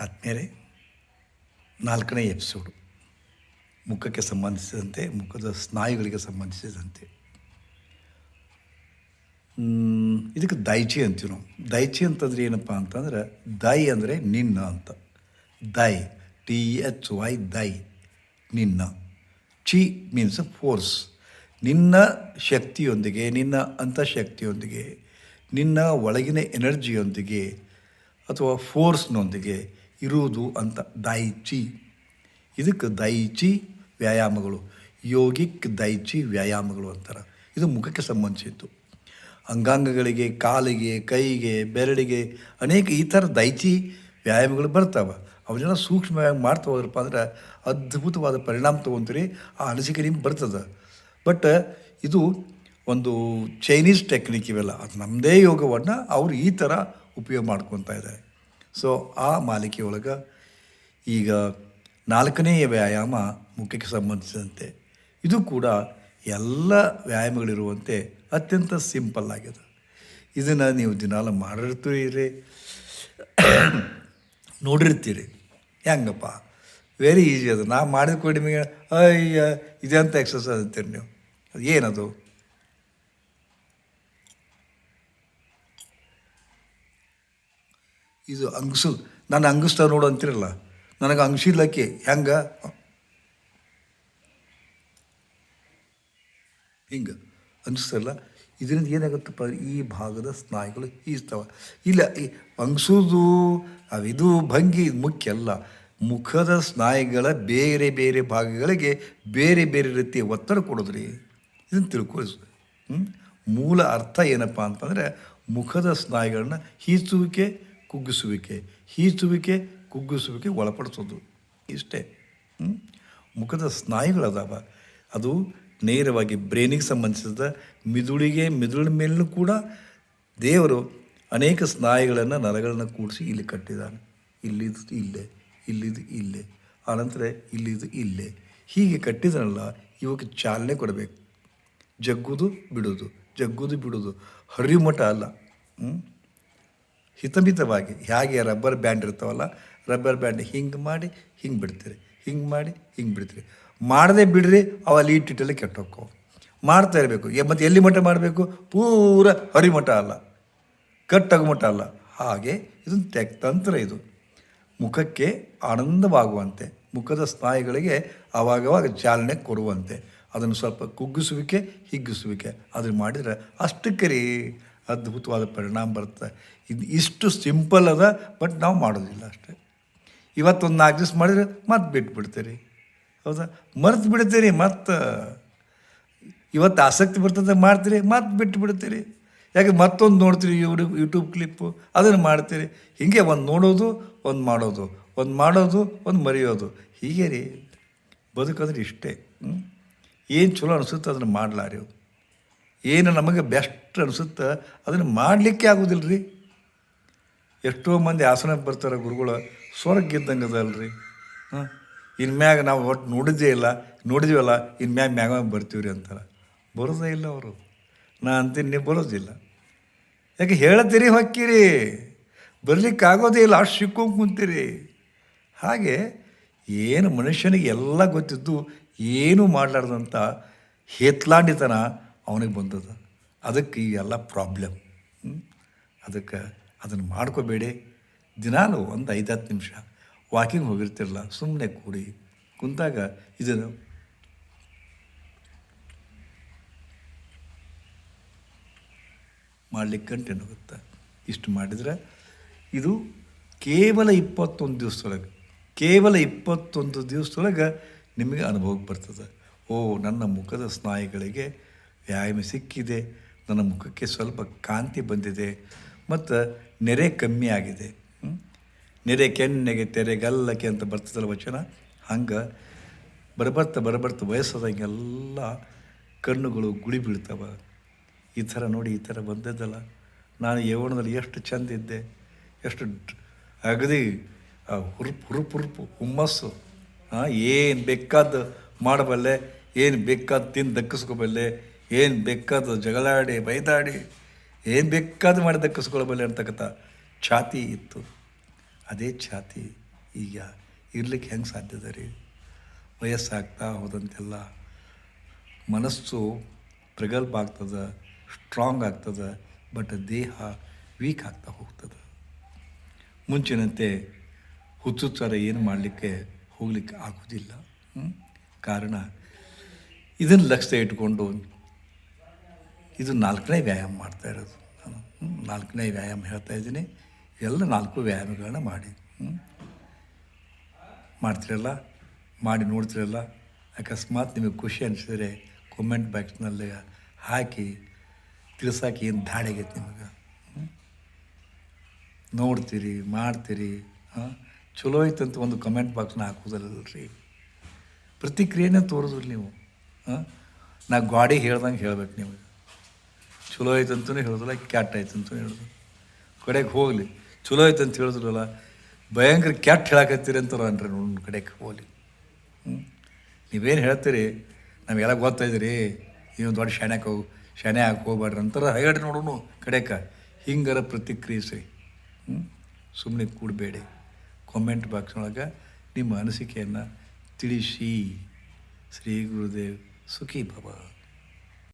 ಆದ್ಮೇಲೆ ನಾಲ್ಕನೇ ಎಪಿಸೋಡು. ಮುಖಕ್ಕೆ ಸಂಬಂಧಿಸಿದಂತೆ, ಮುಖದ ಸ್ನಾಯುಗಳಿಗೆ ಸಂಬಂಧಿಸಿದಂತೆ. ಇದಕ್ಕೆ ದೈಚಿ ಅಂತೀವಿ ನಾವು. ದೈಚಿ ಅಂತಂದ್ರೆ ಏನಪ್ಪ ಅಂತಂದ್ರೆ, ದೈ ಅಂದರೆ ನಿನ್ನ ಅಂತ. ದೈ ಟಿ ಎಚ್ ವೈ ದೈ, ನಿನ್ನ. Chi means force. ನಿನ್ನ ಶಕ್ತಿಯೊಂದಿಗೆ, ನಿನ್ನ ಅಂತಃಶಕ್ತಿಯೊಂದಿಗೆ ನಿನ್ನ ಒಳಗಿನ ಎನರ್ಜಿಯೊಂದಿಗೆ ಅಥವಾ ಫೋರ್ಸ್ನೊಂದಿಗೆ ಇರುವುದು ಅಂತ ದೈಚಿ. ಇದಕ್ಕೆ ದೈಚಿ ವ್ಯಾಯಾಮಗಳು. ಯೋಗಿಕ್ ದೈಚಿ ವ್ಯಾಯಾಮಗಳು ಅಂತಾರೆ. ಇದು ಮುಖಕ್ಕೆ ಸಂಬಂಧಿಸಿದ್ದು. ಅಂಗಾಂಗಗಳಿಗೆ, ಕಾಲಿಗೆ, ಕೈಗೆ, ಬೆರಳಿಗೆ ಅನೇಕ ಈ ಥರ ದೈಚಿ ವ್ಯಾಯಾಮಗಳು ಬರ್ತಾವೆ. ಅವನ್ನೆಲ್ಲ ಸೂಕ್ಷ್ಮವಾಗಿ ಮಾಡ್ತಾ ಹೋದ್ರಪ್ಪ ಅಂದ್ರೆ ಅದ್ಭುತವಾದ ಪರಿಣಾಮ ತೊಗೊಂತೀರಿ, ಆ ಅನಿಸಿಕೆ ನಿಮ್ಗೆ ಬರ್ತದೆ. ಬಟ್ ಇದು ಒಂದು ಚೈನೀಸ್ ಟೆಕ್ನಿಕ್ ಇವೆಲ್ಲ. ಅದು ನಮ್ಮದೇ ಯೋಗವನ್ನು ಅವರು ಈ ಥರ ಉಪಯೋಗ ಮಾಡ್ಕೊತಾ ಇದ್ದಾರೆ. ಸೊ ಆ ಮಾಲಿಕೆಯೊಳಗೆ ಈಗ ನಾಲ್ಕನೇ ವ್ಯಾಯಾಮ ಮುಖ್ಯಕ್ಕೆ ಸಂಬಂಧಿಸಿದಂತೆ. ಇದು ಕೂಡ ಎಲ್ಲ ವ್ಯಾಯಾಮಗಳಿರುವಂತೆ ಅತ್ಯಂತ ಸಿಂಪಲ್ ಆಗಿದೆ ಇದನ್ನು ನೀವು ದಿನಾಲ ಮಾಡಿರ್ತೀರಿ. ನೋಡಿರ್ತೀರಿ. ಹೆಂಗಪ್ಪ? ವೆರಿ ಈಸಿ ಅದು. ನಾ ಮಾಡಿದ ಕೂಡ ನಿಮಗೆ ಅಯ್ಯ, ಇದೆಂತ ಎಕ್ಸಸೈಸ್ ಅಂತೀರಿ ನೀವು. ಅದು ಏನದು? ಇದು ಅಂಗಸು. ನಾನು ಅಂಗಿಸ್ತಾ ನೋಡು ಅಂತಿರಲ್ಲ. ನನಗೆ ಅಂಗಿಸಿದ್ಲಕ್ಕೆ ಹೆಂಗೆ? ಹಿಂಗೆ. ಅನಿಸ್ತಲ್ಲ ಇದರಿಂದ ಏನಾಗುತ್ತಪ್ಪ? ಈ ಭಾಗದ ಸ್ನಾಯುಗಳು ಈಜ್ತವೆ ಇಲ್ಲ, ಈ ಅಂಗಿಸೋದು, ಅವಿದು, ಭಂಗಿ ಮುಖ್ಯ ಅಲ್ಲ. ಮುಖದ ಸ್ನಾಯುಗಳ ಬೇರೆ ಬೇರೆ ಭಾಗಗಳಿಗೆ ಬೇರೆ ಬೇರೆ ರೀತಿಯ ಒತ್ತಡ ಕೊಡೋದ್ರಿ. ಇದನ್ನು ತಿಳ್ಕೊಳ್ಳಿ? ಮೂಲ ಅರ್ಥ ಏನಪ್ಪ ಅಂತಂದರೆ ಮುಖದ ಸ್ನಾಯುಗಳನ್ನ ಹೀಚುವಿಕೆ ಕುಗ್ಗಿಸುವಿಕೆ ಹೀಸುವಿಕೆ ಕುಗ್ಗಿಸುವಿಕೆ ಒಳಪಡಿಸೋದು. ಇಷ್ಟೇ? ಮುಖದ ಸ್ನಾಯುಗಳದಾವ. ಅದು ನೇರವಾಗಿ ಬ್ರೈನಿಗೆ ಸಂಬಂಧಿಸಿದ ಮಿದುಳಿಗೆ, ಮಿದುಳಿನ ಮೇಲೂ ಕೂಡ ದೇವರು ಅನೇಕ ಸ್ನಾಯುಗಳನ್ನು, ನರಗಳನ್ನು ಕೂಡಿಸಿ ಇಲ್ಲಿ ಕಟ್ಟಿದ್ದಾನೆ ಇಲ್ಲಿದು ಇಲ್ಲೇ ಇಲ್ಲಿದು ಇಲ್ಲೇ ಆನಂತರ ಇಲ್ಲಿದು ಇಲ್ಲೇ. ಹೀಗೆ ಕಟ್ಟಿದ್ರಲ್ಲ ಇವಕ್ಕೆ ಚಾಲನೆ ಕೊಡಬೇಕು. ಜಗ್ಗುದು ಬಿಡೋದು ಜಗ್ಗುದು ಬಿಡೋದು. ಮಠ ಅಲ್ಲ? ಹಿತಮಿತವಾಗಿ. ಹೇಗೆ ರಬ್ಬರ್ ಬ್ಯಾಂಡ್ ಇರ್ತಾವಲ್ಲ, ರಬ್ಬರ್ ಬ್ಯಾಂಡ್ ಹಿಂಗೆ ಮಾಡಿ, ಹಿಂಗೆ ಬಿಡ್ತೀರಿ, ಹಿಂಗೆ ಮಾಡಿ, ಹಿಂಗೆ ಬಿಡ್ತೀರಿ. ಮಾಡದೆ ಬಿಡ್ರಿ ಅವ ಅಲ್ಲಿ ಇಟ್ಟಿಟ್ಟಲ್ಲಿ ಕೆಟ್ಟೋಕ್ಕೋ ಮಾಡ್ತಾ ಇರಬೇಕು. ಮತ್ತು ಎಲ್ಲಿ ಮಠ ಮಾಡಬೇಕು? ಪೂರ ಹರಿಮಠ ಅಲ್ಲ, ಕಟ್ಟಾಗ ಮಠ ಅಲ್ಲ. ಹಾಗೆ ಇದೊಂದು ತೆಕ್ತಂತ್ರ ಇದು. ಮುಖಕ್ಕೆ ಆನಂದವಾಗುವಂತೆ, ಮುಖದ ಸ್ನಾಯುಗಳಿಗೆ ಆವಾಗವಾಗ ಚಾಲನೆ ಕೊಡುವಂತೆ. ಅದನ್ನು ಸ್ವಲ್ಪ ಕುಗ್ಗಿಸುವಿಕೆ, ಹಿಗ್ಗಿಸುವಿಕೆ. ಅದನ್ನು ಮಾಡಿದರೆ ಅಷ್ಟಕ್ಕೆ ರೀ ಅದ್ಭುತವಾದ ಪರಿಣಾಮ ಬರುತ್ತೆ. ಇದು ಇಷ್ಟು ಸಿಂಪಲ್ ಅದ, ಬಟ್ ನಾವು ಮಾಡೋದಿಲ್ಲ ಅಷ್ಟೇ. ಇವತ್ತೊಂದು ನಾಲ್ಕು ದಿವಸ ಮಾಡಿದ್ರೆ ಮತ್ತೆ ಬಿಟ್ಬಿಡ್ತೀರಿ. ಹೌದಾ? ಮರೆತು ಬಿಡ್ತೀರಿ ಮತ್ತು ಇವತ್ತು ಆಸಕ್ತಿ ಬರ್ತದೆ ಮಾಡ್ತೀರಿ ಮತ್ತೆ ಬಿಟ್ಟು ಬಿಡ್ತೀರಿ ಯಾಕೆ ಮತ್ತೊಂದು ನೋಡ್ತೀರಿ ಯೂಟ್ಯೂಬ್ ಯೂಟ್ಯೂಬ್ ಕ್ಲಿಪ್ಪು, ಅದನ್ನು ಮಾಡ್ತೀರಿ. ಹೀಗೆ ಒಂದು ನೋಡೋದು, ಒಂದು ಮಾಡೋದು ಒಂದು ಮಾಡೋದು, ಒಂದು ಮರೆಯೋದು. ಹೀಗೆ ರೀ, ಬದುಕಂದ್ರೆ ಇಷ್ಟೇ. ಏನು ಚಲೋ ಅನಿಸುತ್ತೆ ಅದನ್ನು ಮಾಡಲಾರಿ ಏನು ನಮಗೆ ಬೆಸ್ಟ್ ಅನಿಸುತ್ತೆ ಅದನ್ನು ಮಾಡಲಿಕ್ಕೆ ಆಗೋದಿಲ್ಲ ರೀ ಎಷ್ಟೋ ಮಂದಿ ಆಸನ ಬರ್ತಾರೆ ಗುರುಗಳು, ಸ್ವರ್ಗ ಇದ್ದಂಗೆ ಅದಲ್ರಿ ಹಾಂ ಇನ್ಮ್ಯಾಗ ನಾವು ಒಟ್ಟು ನೋಡಿದ್ದೇ ಇಲ್ಲ, ನೋಡಿದ್ವಲ್ಲ ಇನ್ಮ್ಯಾಗ ಮ್ಯಾಗ ಬರ್ತೀವಿ ರೀ ಅಂತಾರೆ. ಬರೋದೇ ಇಲ್ಲ ಅವರು. ನಾ ಅಂತೀನಿ ನೀವು ಬರೋದಿಲ್ಲ ಯಾಕೆ ಹೇಳ್ತೀರಿ ಹೊಕ್ಕಿರಿ? ಬರಲಿಕ್ಕೆ ಆಗೋದೇ ಇಲ್ಲ, ಅಷ್ಟು ಸಿಕ್ಕೊಂಡು ಕುಂತೀರಿ. ಹಾಗೆ ಏನು ಮನುಷ್ಯನಿಗೆ ಎಲ್ಲ ಗೊತ್ತಿದ್ದು ಏನೂ ಮಾಡಲಾರ್ದಂಥ ಹೇತ್ಲಾಂಡಿತನ ಅವನಿಗೆ ಬಂದದ ಅದಕ್ಕೆ ಈ ಎಲ್ಲ ಪ್ರಾಬ್ಲಮ್ ಅದಕ್ಕೆ ಅದನ್ನು ಮಾಡ್ಕೋಬೇಡಿ. ದಿನಾಲು ಒಂದು ಐದು ಹತ್ತು ನಿಮಿಷ ವಾಕಿಂಗ್ ಹೋಗಿರ್ತಿರಲ್ಲ ಸುಮ್ಮನೆ ಕೂಡಿ ಕುಂತಾಗ ಇದನ್ನು ಮಾಡಲಿಕ್ಕೆ ಕಂಟೆಂಟ್ ಹೋಗುತ್ತೆ ಇಷ್ಟು ಮಾಡಿದರೆ ಇದು ಕೇವಲ ಇಪ್ಪತ್ತೊಂದು ದಿವಸದೊಳಗೆ, ಕೇವಲ ಇಪ್ಪತ್ತೊಂದು ದಿವಸದೊಳಗೆ ನಿಮಗೆ ಅನುಭವಕ್ಕೆ ಬರ್ತದೆ. ಓ, ನನ್ನ ಮುಖದ ಸ್ನಾಯುಗಳಿಗೆ ವ್ಯಾಯಾಮ ಸಿಕ್ಕಿದೆ. ನನ್ನ ಮುಖಕ್ಕೆ ಸ್ವಲ್ಪ ಕಾಂತಿ ಬಂದಿದೆ. ಮತ್ತು ನೆರೆ ಕಮ್ಮಿ ಆಗಿದೆ. ನೆರೆ ಕೆನ್ನೆಗೆ ತೆರೆ ಗಲ್ಲಕ್ಕೆ ಅಂತ ಬರ್ತದಲ್ಲ ವಚನ? ಹಂಗೆ ಬರಬರ್ತ ಬರಬರ್ತ ವಯಸ್ಸಾದಂಗೆಲ್ಲ ಕಣ್ಣುಗಳು ಗುಳಿ ಬೀಳ್ತವೆ. ಈ ಥರ ನೋಡಿ ಈ ಥರ ಬಂದದ್ದಲ್ಲ. ನಾನು ಯೌವನದಲ್ಲಿ ಎಷ್ಟು ಚಂದ ಇದ್ದೆ. ಎಷ್ಟು ಅಗದಿ ಹುರುಪು ಹುರುಪು ಹುರುಪು, ಹುಮ್ಮಸ್ಸು. ಏನು ಬೇಕಾದ ಮಾಡಬಲ್ಲೆ, ಏನು ಬೇಕಾದ ತಿಂದು ದಕ್ಕಿಸ್ಕೊಬಲ್ಲೆ. ಏನು ಬೇಕಾದ ಜಗಳಾಡಿ, ಬೈದಾಡಿ, ಏನು ಬೇಕಾದ ಮಾಡಿದ ದಕ್ಕಿಸ್ಕೊಳ್ಬಲ್ಲೆ ಅಂತಕ್ಕಂಥ ಛಾತಿ ಇತ್ತು. ಅದೇ ಛಾತಿ ಈಗ ಇರ್ಲಿಕ್ಕೆ ಹೆಂಗೆ ಸಾಧ್ಯದ ರೀ? ವಯಸ್ಸಾಗ್ತಾ ಹೋದಂತೆಲ್ಲ ಮನಸ್ಸು ಪ್ರಗಲ್ಭ ಆಗ್ತದೆ ಸ್ಟ್ರಾಂಗ್ ಆಗ್ತದೆ ಬಟ್ ದೇಹ ವೀಕ್ ಆಗ್ತಾ ಹೋಗ್ತದೆ. ಮುಂಚಿನಂತೆ ಹುಚ್ಚುತ್ತರ ಏನು ಮಾಡಲಿಕ್ಕೆ ಹೋಗಲಿಕ್ಕೆ ಆಗೋದಿಲ್ಲ. ಕಾರಣ ಇದನ್ನು ಲಕ್ಷ್ಯ ಇಟ್ಕೊಂಡು ಇದು ನಾಲ್ಕನೇ ವ್ಯಾಯಾಮ ಮಾಡ್ತಾ ಇರೋದು. ನಾನು ನಾಲ್ಕನೇ ವ್ಯಾಯಾಮ ಹೇಳ್ತಾ ಇದ್ದೀನಿ. ಎಲ್ಲ ನಾಲ್ಕು ವ್ಯಾಯಾಮಗಳನ್ನ ಮಾಡಿ ಮಾಡ್ತಿರಲ್ಲ? ಮಾಡಿ ನೋಡ್ತಿರಲ್ಲ? ಅಕಸ್ಮಾತ್ ನಿಮಗೆ ಖುಷಿ ಅನಿಸಿದರೆ ಕಾಮೆಂಟ್ ಬಾಕ್ಸ್ನಲ್ಲಿ ಹಾಕಿ ತಿಳ್ಸಕ್ಕೆ ಏನು ದಾಳಿಗೈತೆ ನಿಮಗೆ? ನೋಡ್ತೀರಿ, ಮಾಡ್ತೀರಿ, ಹಾಂ. ಚಲೋ ಐತಂತ ಒಂದು ಕಮೆಂಟ್ ಬಾಕ್ಸ್ನ ಹಾಕೋದಲ್ಲರಿ ಪ್ರತಿಕ್ರಿಯೆನೇ ತೋರಿದ್ರಿ ನೀವು, ಹಾಂ. ನಾ ಗಾಡಿ ಹೇಳ್ದಂಗೆ ಹೇಳ್ಬೇಕು ನೀವು ಚಲೋ ಐತಂತೂ ಹೇಳೋದಿಲ್ಲ ಕೆಟ್ಟ ಅಂತಲೂ ಹೇಳಿದ್ರು ಕಡೆಗೆ ಹೋಗಲಿ. ಚಲೋ ಅಂತ ಹೇಳಿದ್ರಲ್ಲ ಭಯಂಕರ ಕ್ಯಾಟ್ ಹೇಳಕತ್ತೀರಿ ಅಂತಾರ ಅನ್ರಿ ನೋಡಿ ಕಡೆಗೆ ಹೋಗಲಿ. ಹ್ಞೂ ನೀವೇನು ಹೇಳ್ತೀರಿ? ನಮಗೆಲ್ಲ ಗೊತ್ತೈದ್ರಿ ನೀವು ದೊಡ್ಡ ಶಾಣ್ಯಾಕ ಹೋಗಿ ಶಾಣೆ ಹಾಕಿ ಹೋಗ್ಬೇಡ್ರಿ ಅಂತಾರ ಹೇಳಿ ನೋಡೋಣ ಕಡೆಕ. ಹಿಂಗಾರ ಪ್ರತಿಕ್ರಿಯಿಸಿ ಹ್ಞೂ ಸುಮ್ಮನೆ ಕೂಡಬೇಡಿ. ಕಾಮೆಂಟ್ ಬಾಕ್ಸ್ನೊಳಗೆ ನಿಮ್ಮ ಅನಿಸಿಕೆಯನ್ನು ತಿಳಿಸಿ. ಶ್ರೀ ಗುರುದೇವ್ ಸುಖಿ ಭವ